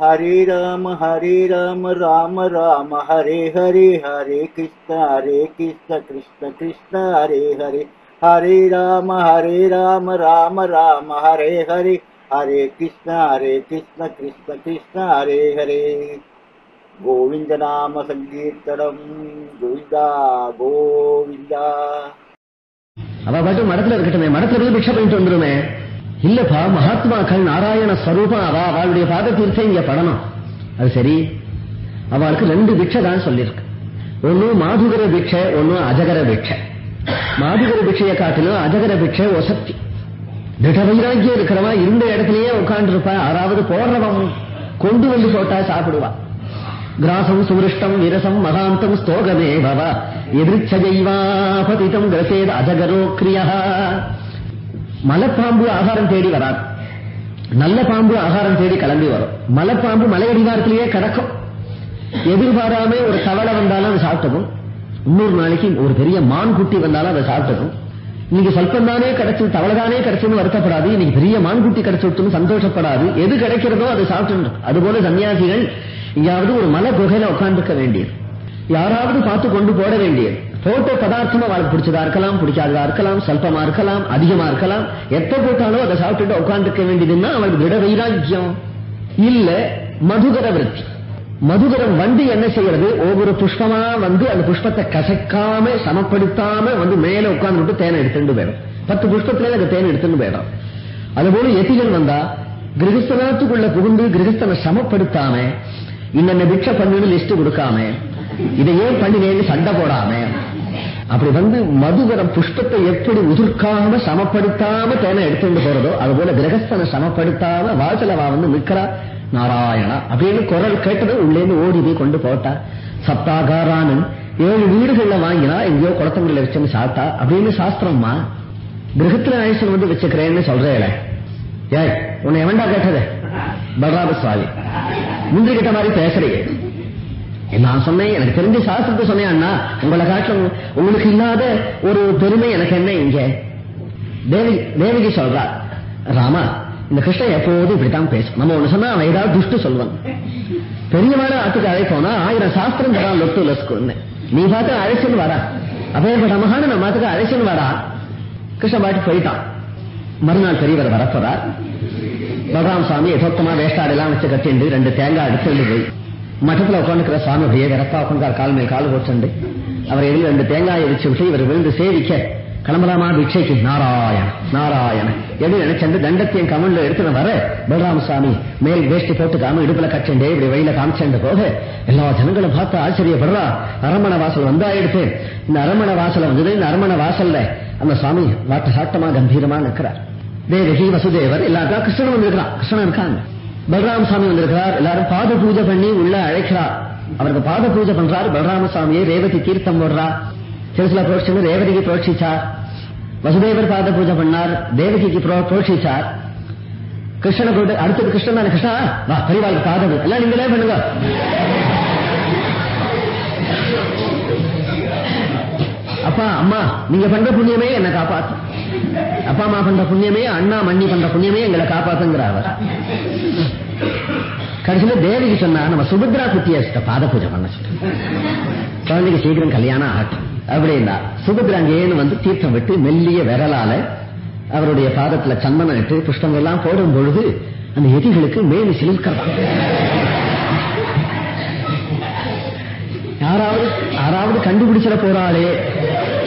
ஹரே ராம ஹரே ராம ராம ராம ஹரே ஹரே ஹரே கிருஷ்ண ஹரே கிருஷ்ண கிருஷ்ண கிருஷ்ண ஹரே ஹரே. ஹரே ராம ஹரே ராம ராம ராம ஹரே ஹரே. ஹரே கிருஷ்ண ஹரே கிருஷ்ண கிருஷ்ண கிருஷ்ண ஹரே ஹரே. கோவிந்த நாம சங்கீர்த்தனம். கோவிந்தா கோவிந்தா. அவ பாட்டு மடத்துல இருக்கட்டுமே மடத்துல போய் பிக்ஷை பண்ணிட்டு வந்துருமே. இல்லப்பா மகாத்மாக்கள் நாராயண ஸ்வரூபம். அவ அவளுடைய பாத தீர்த்தம் இங்க படணும். அது சரி. அவளுக்கு ரெண்டு பிக்ஷை தான் சொல்லியிருக்கு. ஒன்னு மாதுகர பிக்ஷை ஒன்னு அஜகர பிக்ஷை. மாதுகர பிக்ஷையை காட்டிலும் அஜகர பிக்ஷை ஒசக்தி திட வைராக்கியம் இருக்கிறவா இருந்த இடத்துலயே உட்கார்ந்து இருப்பா யாராவது போடுறவன் கொண்டு வந்து போட்டா சாப்பிடுவா. கிராசம் சுருஷ்டம் விரசம் மகாந்தம் ஸ்தோகமே பவ எதிர்ச்சைவாபதிதம் கிரசேத் அஜகரோ கிரியா. மலைப்பாம்பு ஆகாரம் தேடி வராது. நல்ல பாம்பு ஆகாரம் தேடி கிளம்பி வரும். மலைப்பாம்பு மலையடிவாரத்திலேயே கிடக்கும். எதிர்பாராம ஒரு தவளை வந்தாலும் அதை சாப்பிட்டதும் இன்னொரு நாளைக்கு ஒரு பெரிய மான் குட்டி வந்தாலும் அதை சாப்பிட்டதும் இன்னைக்கு சொல்பம் தானே கிடைச்சது தவளை தானே கிடைச்சதுன்னு வருத்தப்படாது இன்னைக்கு பெரிய மான்குட்டி கிடைச்சுட்டுன்னு சந்தோஷப்படாது எது கிடைக்கிறதோ அதை சாப்பிட்டு அதுபோல சன்னியாசிகள் எங்கேயாவது ஒரு மலை குகையில உட்காந்துருக்க வேண்டியது. யாராவது பார்த்து கொண்டு போட வேண்டியது. போட்ட பதார்த்தமா அவளுக்கு பிடிச்சதா இருக்கலாம் பிடிக்காததா இருக்கலாம் சல்பமா இருக்கலாம் அதிகமா இருக்கலாம். எத்த போட்டாலும் அதை சாப்பிட்டுட்டு உட்காந்துக்க வேண்டியதுன்னா அவளுக்கு திட வைராக்கியம். இல்ல மதுகர விருத்தி. மதுகரம் வந்து என்ன செய்யறது? ஒவ்வொரு புஷ்பமா வந்து அந்த புஷ்பத்தை கசக்காம சமப்படுத்தாம வந்து மேல உட்கார்ந்துட்டு தேனை எடுத்துட்டு போயிடும். பத்து புஷ்பத்துல அந்த தேனை எடுத்துட்டு போயிடும். அதுபோல எத்திகள் வந்தா கிரகஸ்தனத்துக்குள்ள புகுந்து கிரகஸ்தனை சமப்படுத்தாம இன்னென்ன பிக்ஷ பண்ணுன்னு லிஸ்ட் கொடுக்காம இதை ஏன் பண்ணினேன்னு சண்டை போடாம அப்படி வந்து மதுகரம் புஷ்பத்தை எப்படி உதிர்க்காம சமப்படுத்தாம தேனை எடுத்துட்டு போறதோ அதுபோல கிரகஸ்தனை சமப்படுத்தாம வாசலவா வந்து நிக்கிறா நாராயணா அப்படின்னு குரல் கேட்டது உள்ளேந்து ஓடி போய் கொண்டு போட்டா. சப்தாகாரானன் ஏழு வீடுகள்ல வாங்கினா எங்கேயோ குளத்தங்கள்ல வச்சுன்னு சாத்தா அப்படின்னு சாஸ்திரம்மா கிரகத்துல ஆயுஷன் வந்து வச்சுக்கிறேன்னு சொல்றேல ஏய் உன்னை எவன்டா கேட்டது? பலராம சுவாமி முந்திரி கிட்ட மாதிரி பேசுறீங்க நான் சொன்னேன் எனக்கு தெரிஞ்ச சாஸ்திரத்தை சொன்னேன் அண்ணா. உங்களை காட்டிலும் உங்களுக்கு இல்லாத ஒரு பெருமை எனக்கு என்ன இங்க? தேவி தேவிகி சொல்றா ராமா இந்த கிருஷ்ணன் எப்போது இப்படித்தான் பேசும் நம்ம ஒண்ணு சொன்னா அவன் ஏதாவது துஷ்டு சொல்லுவான். பெரியவாட ஆத்துக்கு அழைப்போனா ஆயிரம் சாஸ்திரம் தரான் லொட்டு லஸ்குன்னு. நீ பார்த்து அழைச்சுன்னு வரா அப்பேற்பட்ட மகான நம்ம பார்த்துக்கு அழைச்சுன்னு வரா கிருஷ்ண பாட்டு போயிட்டான். மறுநாள் பெரியவர் வரப்போறார். பகவான் சுவாமி யதோத்தமா வேஷ்டாடெல்லாம் வச்சு கட்டிண்டு ரெண்டு தேங்காய் எடுத்துட்டு போய் மட்டத்துல உட்காந்துக்கிற சுவாமி அப்படியே விரப்பா உட்காந்து கால் மேல் கால் போச்சுண்டு அவர் எதில் ரெண்டு தேங்காயை வச்சு விட்டு இவர் விழுந்து சேவிக்க கிளம்பலாமா பிக்ஷைக்கு நாராயண நாராயண எப்படி நினைச்சண்டு தண்டத்தையும் கமல்ல எடுத்துன வர பலராம சாமி மேல் வேஷ்டி போட்டுக்காம இடுப்புல கச்சண்டே இப்படி வெயில காமிச்சேன் போக எல்லா ஜனங்களும் பார்த்து ஆச்சரியப்படுறா அரமண வாசல் வந்தாயிடுத்து இந்த அரமண வாசல வந்தது இந்த அரமண வாசல்ல அந்த சுவாமி வாட்ட சாட்டமா கம்பீரமா நிற்கிறார் தேவகி வசுதேவர் எல்லாருக்கும் கிருஷ்ணன் வந்திருக்கிறான் கிருஷ்ணன் இருக்காங்க பலராம சாமி வந்திருக்கிறார். எல்லாரும் பாத பூஜை பண்ணி உள்ள அழைக்கிறார். அவருக்கு பாத பூஜை பண்றார். பலராம சாமியை ரேவதி தீர்த்தம் போடுறா. சிறுசில புரோட்சம் ரேவதிக்கு புரோட்சிச்சார். வசுதேவர் பாத பூஜை பண்ணார். தேவகிக்கு புரோட்சிச்சார். கிருஷ்ணனை போட்டு அடுத்தது கிருஷ்ணன் தானே. கிருஷ்ணா வா பரிவாளுக்கு பாதம் எல்லாம் நீங்களே பண்ணுங்க. அப்பா அம்மா நீங்க பண்ற புண்ணியமே என்ன காப்பாத்து. அப்பா அம்மா பண்ற புண்ணியமே அண்ணா மண்ணி பண்ற புண்ணியமே எங்களை காப்பாத்துங்கிறார் அவர். கடைசியில தேவிக்கு சொன்னா நம்ம சுபத்ரா குட்டிய பாத பூஜை பண்ண சொல்றோம் குழந்தைக்கு சீக்கிரம் கல்யாணம் ஆகட்டும். அப்படின்னா சுபத்ரா வந்து தீர்த்தம் விட்டு மெல்லிய விரலால அவருடைய பாதத்துல சந்தனம் இட்டு புஷ்பங்கள் எல்லாம் போடும் பொழுது அந்த எதிகளுக்கு மேலு சிலிர்க்கிறான் யாராவது யாராவது கண்டுபிடிச்சிட போறாளே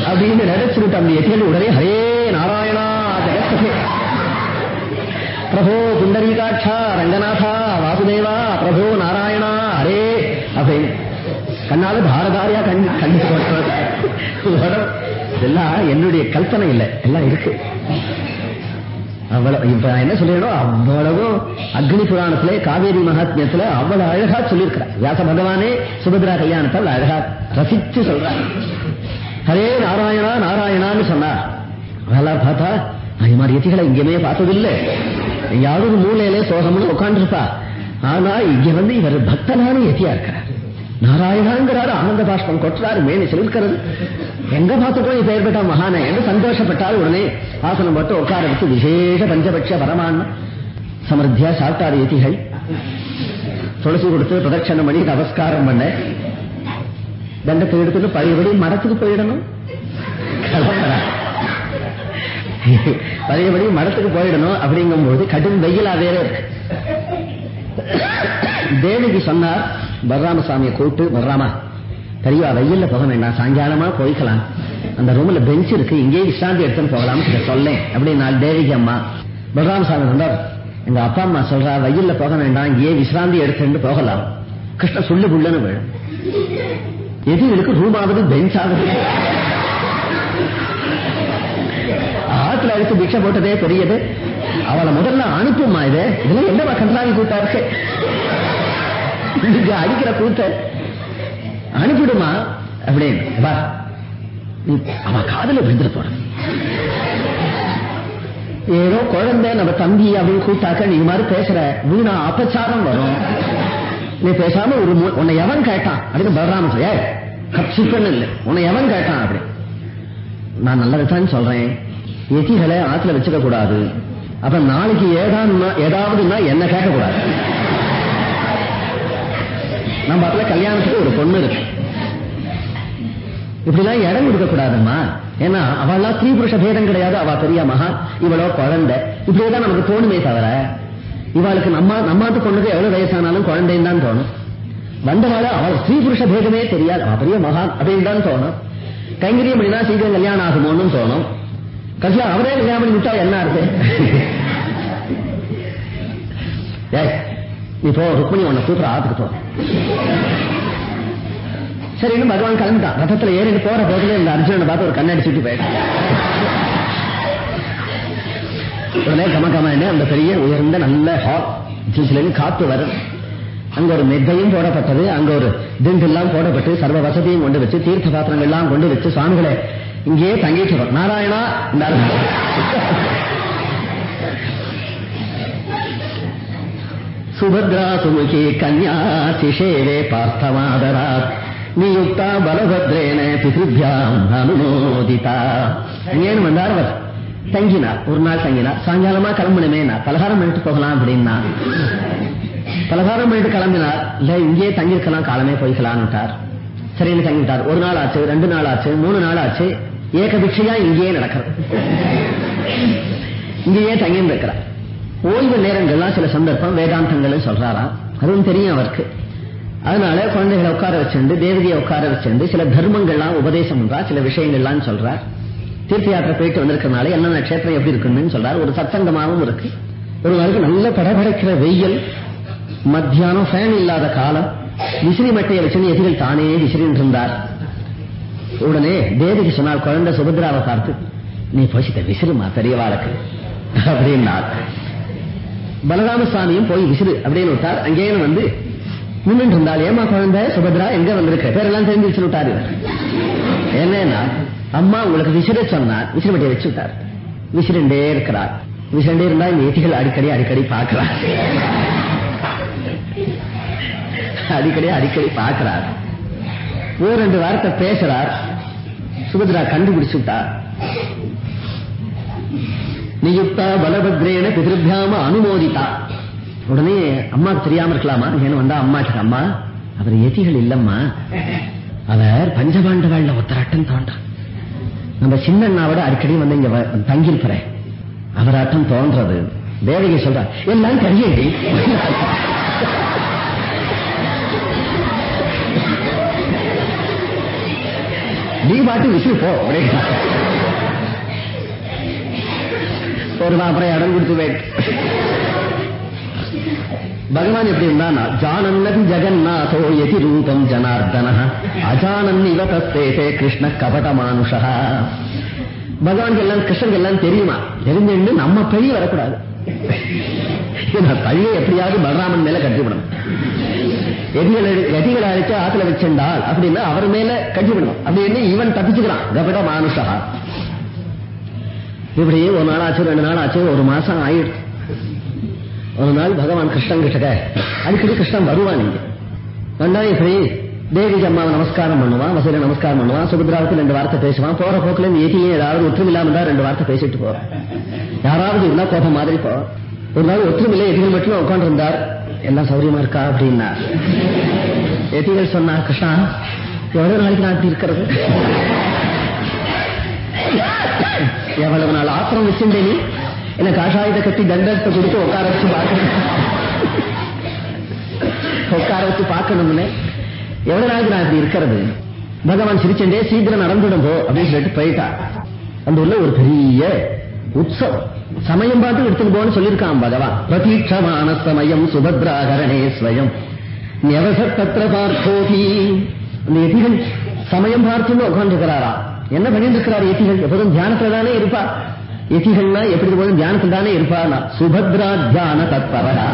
அப்படின்னு நினைச்சிருட்டு அந்த எதிகள் உடனே ஹரே நாராயணா ஜெகத்பதே. பிரபோ புண்டரீகாட்சா ரங்கநாதா வாசுதேவா பிரபோ நாராயணா அரே அப்படின்னு கண்ணால தாரதாரியா கண் கண்டு இதெல்லாம் என்னுடைய கல்பனை இல்லை. எல்லாம் இருக்கு. அவ்வளவு இப்ப நான் என்ன சொல்லிடணும் அவ்வளவும் அக்னி புராணத்திலே காவேரி மகாத்மியத்துல அவ்வளவு அழகா சொல்லியிருக்கிறார். வியாச பகவானே சுபத்ரா கல்யாணத்தை அவ்வளவு அழகா ரசிச்சு சொல்றார். ஹரே நாராயணா நாராயணான்னு சொன்னார். அதெல்லாம் பார்த்தா அது மாதிரி எத்திகளை எங்கேயுமே பார்த்ததில்லை. யாரும் ஒரு மூலையிலே சோகம்னு உட்காந்துருப்பா ஆனா இங்க வந்து இவர் பக்தனான எத்தியா இருக்கிறார். நாராயணாங்கிறாரு ஆனந்த பாஷ்பம் கொட்டுறாரு மேனி சிலிர்க்கிறது எங்க பார்த்துக்கோ பெயர் பெற்ற மகான என்று சந்தோஷப்பட்டால் உடனே ஆசனம் போட்டு உட்கார வச்சு விசேஷ பஞ்சபட்ச பரமான் சமர்த்தியா சாப்பிட்டார் எதிகள் துளசி கொடுத்து பிரதட்சணம் பண்ணி நமஸ்காரம் பண்ண. தண்டத்தை எடுத்துட்டு பழையபடி மரத்துக்கு போயிடணும். கிளம்புறார். பழையபடி மடத்துக்கு போயிடணும் அப்படிங்கும் போது கடும் வெயிலா வேற இருக்கு. தேவிக்கு சொன்னார் பலராமசாமியை கூப்பிட்டு பலராமா பெரியவா வெயில்ல போக வேண்டாம். சாயங்காலமா போய்க்கலாம். அந்த ரூம்ல பெஞ்ச் இருக்கு. இங்கே விசாந்தி எடுத்துன்னு போகலாம் சொல்லேன் அப்படின்னு நான் தேவிக்கு அம்மா. பலராமசாமி சொன்னார் எங்க அப்பா அம்மா சொல்றா வெயில்ல போக வேண்டாம். இங்கேயே விசிராந்தி எடுத்துட்டு போகலாம். கிருஷ்ண சொல்லு புள்ளுன்னு விழும். எது இருக்கு? ரூமாவது பெஞ்ச் ஆகுது ஆத்துல அடிச்சு பிக்ஷை போட்டதே பெரியது. அவளை முதல்ல அனுப்புமா இது? இதுல என்னவா கண்டாங்கி கூட்டா இருக்கு? இதுக்கு அடிக்கிற கூத்த அனுப்பிடுமா? அப்படின்னு. வா நீ அவ காதல விழுந்துட போற. ஏதோ குழந்தை நம்ம தம்பி அப்படின்னு கூட்டாக்க நீ மாதிரி பேசுற வீணா அபச்சாரம் வரும். நீ பேசாம ஒரு உன்னை எவன் கேட்டான்? அப்படின்னு பலராம சொல்ல கப்சிப்பன்னு இல்லை. உன்னை எவன் கேட்டான் அப்படி நான் நல்லதுதான் சொல்றேன். எதிகளை ஆத்துல வச்சுக்க கூடாது அப்ப நாளைக்கு ஏதான்னா ஏதாவதுன்னா என்ன கேட்க கூடாது நம்ம அதுல கல்யாணத்துக்கு ஒரு பொண்ணு இருக்கு. இப்படிலாம் இடம் கொடுக்க கூடாதுமா ஏன்னா அவள்லாம் ஸ்ரீ புருஷ பேதம் கிடையாது அவ பெரிய மகா இவளோ குழந்தை. இப்படியேதான் நமக்கு தோணுமே தவிர இவளுக்கு நம்ம நம்மாட்டு பொண்ணுக்கு எவ்வளவு வயசானாலும் குழந்தைன்னு தான் தோணும். வந்தவாள அவள் ஸ்ரீ புருஷ பேதமே தெரியாது அவ பெரிய மகான் அப்படின்னு தான் தோணும். கைங்கரியம் பண்ணினா சீக்கிரம் கல்யாணம் ஆகுமோன்னு தோணும். கடைசியா அவரே கல்யாணம் பண்ணி விட்டா என்ன இருக்கு ஏய் நீ போ ருக்மிணி உன்னை கூப்பிட ஆத்துக்கு போ. சரின்னு பகவான் கிளம்பிட்டான். ரதத்துல ஏறிட்டு போற போதுல இந்த அர்ஜுனனை பார்த்து ஒரு கண்ணாடி சுட்டி போயிட்டான் உடனே கம கமன்னு அந்த பெரிய உயர்ந்த நல்ல ஹால் சிலன்னு காத்து வரும். அங்க ஒரு மெத்தையும் போடப்பட்டது. அங்க ஒரு திண்டெல்லாம் போடப்பட்டு சர்வ வசதியும் கொண்டு வச்சு தீர்த்த பாத்திரங்கள்லாம் கொண்டு வச்சு சுவாமிகளை இங்கேயே தங்கிக்கிறோம் நாராயணா இந்த சுபத்ரா சுமுகி கன்யா சிஷேவே பார்த்தமாதராத் நியுக்தா பலபத்ரேன பிதிருபியாம் அனுமோதிதா. அங்கேன்னு வந்தார்? அவர் தங்கினார். ஒரு நாள் தங்கினார். சாயங்காலமா கிளம்பணுமே நான். பலகாரம் பண்ணிட்டு போகலாம் அப்படின்னா. பலகாரம் பண்ணிட்டு கிளம்பினார். இல்ல இங்கேயே தங்கியிருக்கலாம். காலமே போய்க்கலான்னுட்டார் சரின்னு தங்கிட்டார். ஒரு நாள் ஆச்சு ரெண்டு நாள் ஆச்சு மூணு நாள் ஆச்சு. ஏகபிட்சையா இங்கேயே நடக்கிறது. இங்கேயே தங்கியிருந்து இருக்கிறார். ஓய்வு நேரங்கள்லாம் சில சந்தர்ப்பம் வேதாந்தங்கள் சொல்றாராம். அதுவும் தெரியும் அவருக்கு. அதனால குழந்தைகளை உட்கார வச்சுண்டு தேவதியை உட்கார வச்சுண்டு சில தர்மங்கள்லாம் உபதேசம் பண்றா சில விஷயங்கள்லாம் சொல்றார். தீர்த்த யாத்திரை போயிட்டு வந்திருக்கனால என்னென்ன கஷேத்திரம் எப்படி இருக்குன்னு சொல்றார். ஒரு சத்தங்கமாகவும் இருக்கு. ஒரு நாளைக்கு நல்ல படபடைக்கிற வெயில் மத்தியானம் ஃபேன் இல்லாத காலம் விசிறி மட்டையை வச்சுன்னு எதிரில் தானே விசிறின்னு இருந்தார் உடனே தேவிக்கு சொன்னால் குழந்தை சுபத்ராவை பார்த்து நீ போசிட்ட விசிறுமா பெரியவாளுக்கு பலராம சுவாமியும் போய் விசிறு அப்படின்னு விட்டார். அங்கேயே வந்து நின்று இருந்தால் ஏமா குழந்தை? சுபத்ரா எங்க வந்திருக்க? பேரெல்லாம் தெரிஞ்சு வச்சு விட்டாரு. என்னன்னா அம்மா உங்களுக்கு விசிற சொன்னார் விசிறு மட்டியை வச்சு விட்டார். விசிறண்டே இருக்கிறார். விசிறண்டே இருந்தா இந்த ஏட்டிகள் அடிக்கடி அடிக்கடி பார்க்கிறார். அடிக்கடி அடிக்கடி பார்க்கிறார். ஒரு ரெண்டு வாரத்தை பேசுறார். சுபத்ரா கண்டுபிடிச்சு விட்டார் நியுக்தா பலபத்ரேன பிதிருபியாம அனுமோதித்தா. உடனே அம்மாவுக்கு தெரியாம இருக்கலாமா? ஏன்னு வந்தா அம்மா அம்மா அவர் எதிகள் இல்லம்மா. அவர் பஞ்சபாண்டவாள்ல ஒத்தராட்டம் தோன்றான் நம்ம சின்னண்ணாவோட அடிக்கடி வந்து இங்க தங்கியிருக்கிறேன். அவராட்டம் தோன்றது. தேவகி சொல்றா எல்லாம் கரியடி பாட்டு விசிறு போ. அப்படின்னா ஒரு அப்புறம் இடம் கொடுத்து போயிட்டு பகவான் எப்படி இருந்தா ஜானன்னதி ஜெகநாதோ எதி ரூபம் ஜனார்தன அஜானன் இவ தஸ்தேதே கிருஷ்ண கபட மானுஷா பகவானுக்கு எல்லாம் கிருஷ்ணனுக்கு எல்லாம் தெரியுமா? தெரிஞ்சுட்டு நம்ம பெரிய வரக்கூடாது. ஏன்னா எப்படியாவது பலராமன் மேல கட்டிவிடணும். எதிகளை எதிகளை அழைச்சு ஆத்துல வச்சிருந்தால் அப்படின்னா அவர் மேல கட்டிவிடணும் அப்படின்னு இவன் தப்பிச்சுக்கிறான். கபட மானுஷா. இப்படி ஒரு நாள் ஆச்சு ரெண்டு நாள் ஆச்சு ஒரு மாசம் ஆயிடுச்சு ஒரு நாள் பகவான் கிருஷ்ணன் கிட்ட அடிக்கடி கிருஷ்ணன் வருவான் இங்க. வந்தா இப்படி தேவிக்கு அம்மாவை நமஸ்காரம் பண்ணுவான் வசூல நமஸ்காரம் பண்ணுவான் சுபத்ராவுக்கு ரெண்டு வார்த்தை பேசுவான் போற போக்குல இந்த ஏட்டியும் ஏதாவது ஒற்றுமில்லாம இருந்தா ரெண்டு வார்த்தை பேசிட்டு போறான் யாராவது இருந்தா கோபம் மாதிரி போ. ஒரு நாள் ஒற்றுமில்லை எதிர்கள் மட்டும் உட்காந்துருந்தார் எல்லாம் சௌரியமா இருக்கா அப்படின்னா? எதிகள் சொன்னா கிருஷ்ணா எவ்வளவு நாளைக்கு நான் இருக்கிறது? எவ்வளவு நாள் ஆத்திரம் வச்சிருந்தே நீ? என்ன காஷாயத்தை கட்டி தண்டத்தை கொடுத்து உட்கார வச்சு பார்க்கணும். உட்கார வச்சு பார்க்கணும்னு எவ்வளவு நாளைக்கு நான் இப்படி இருக்கிறது? பகவான் சிரிச்சண்டே சீக்கிரம் நடந்துடும் போ. அப்படின்னு சொல்லிட்டு போயிட்டா. அந்த உள்ள ஒரு பெரிய உற்சவம். சமயம் பார்த்து எடுத்துட்டு போன்னு சொல்லியிருக்கான் பகவான். பிரதீட்சமான சமயம் சுபத்ராகரணே ஸ்வயம். நெவசத்தத்திர பார்த்தோகி அந்த எதிகள் சமயம் பார்த்துன்னு உட்காந்துருக்கிறாரா என்ன பண்ணிட்டு இருக்கிறார் எதிகள் எப்போதும் தியானத்துல தானே இருப்பா. எதிகள்னா எப்படி போதும் தியானத்துல தானே இருப்பானா சுபத்ரா தியான தத்பரா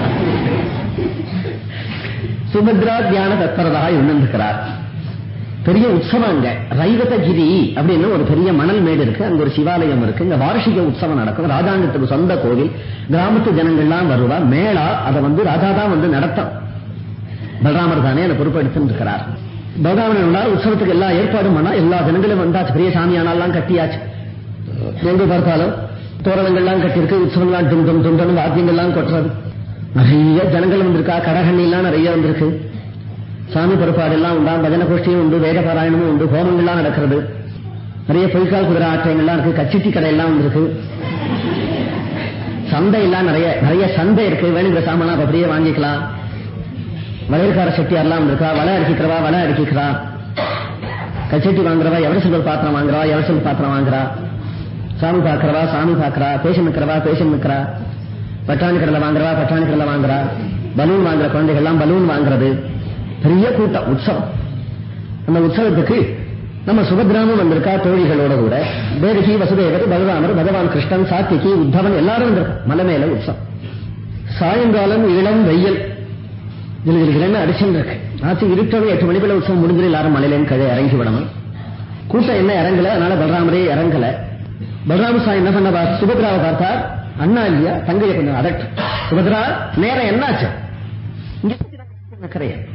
சுபத்ரா தியான தத்பரதாக இருந்திருக்கிறார் பெரிய உற்சவம் அங்க. ரைவதகிரி அப்படின்னு ஒரு பெரிய மணல் மேடு இருக்கு. அங்க ஒரு சிவாலயம் இருக்கு. இங்க வார்ஷிக உற்சவம் நடக்கும். ராஜாங்கத்துக்கு சொந்த கோவில். கிராமத்து ஜனங்கள்லாம் வருவா. மேளா அதை வந்து ராஜா தான் வந்து நடத்தும். பலராமர் தானே அதை பொறுப்பெடுத்து இருக்கிறார். பலராமன் உற்சவத்துக்கு எல்லா ஏற்பாடும் பண்ணா எல்லா ஜனங்களும் வந்தாச்சு. பெரிய சாமியானாலாம் கட்டியாச்சு. எங்க பார்த்தாலும் தோரணங்கள்லாம் கட்டியிருக்கு. உற்சவம்லாம் டும் டும் டும் வாத்தியங்கள்லாம் கொட்டுறது. நிறைய ஜனங்கள் வந்திருக்கா. கடகண்ணிலாம் நிறைய வந்திருக்கு. சாமி பொறுப்பாடு எல்லாம் உண்டா? பஜன கோஷ்டியும் உண்டு வேத பாராயணமும் உண்டு ஹோமங்கள்லாம் நடக்கிறது. நிறைய பொய்க்கால் குதிரை ஆட்டங்கள்லாம் இருக்கு கச்சிட்டி கடை எல்லாம் இருக்கு சந்தை எல்லாம் நிறைய நிறைய சந்தை இருக்கு. வேணுங்கிற சாமான் அப்படியே வாங்கிக்கலாம். வளையற்கார எல்லாம் இருக்கா வலை அடிக்கிறவா வலை அடிக்கிறா கச்சட்டி வாங்குறவா? எவரசல் பாத்திரம் வாங்குறவா எவரசல் பாத்திரம் வாங்குறா? சாமி பாக்குறவா சாமி பாக்குறா பேஷன் நிற்கிறவா? பேஷன் நிற்கிறா? பட்டாணி கடலை வாங்குறவா? பட்டாணி கடலை வாங்குறா? பலூன் வாங்குற குழந்தைகள்லாம் பலூன் வாங்குறது. பெரிய கூட்டம் உற்சவம். அந்த உற்சவத்துக்கு நம்ம சுபத்ராமும் வந்திருக்கா தோழிகளோட கூட. தேவகி வசுதேவர் பகவானர் பகவான் கிருஷ்ணன் சாத்திகி உத்தவன் எல்லாரும் வந்திருக்கும். மலை மேல உற்சவம். சாயங்காலம் இளம் வெயில். ஜிலுஜிலுன்னு அடிச்சுட்டு இருக்கு? ஆச்சு இருட்டவே எட்டு மணிக்குள்ள உற்சவம் முடிஞ்சது. எல்லாரும் மலையிலேன்னு கழை இறங்கி விடணும். கூட்டம் என்ன இறங்கல? அதனால பலராமரே இறங்கல. பலராம சாய் என்ன பண்ண பா- சுபத்ராவை பார்த்தார். அண்ணா இல்லையா? தங்கையை கொஞ்சம் அதட்டு. சுபத்ரா நேரம் என்னாச்சு? இங்க கரையா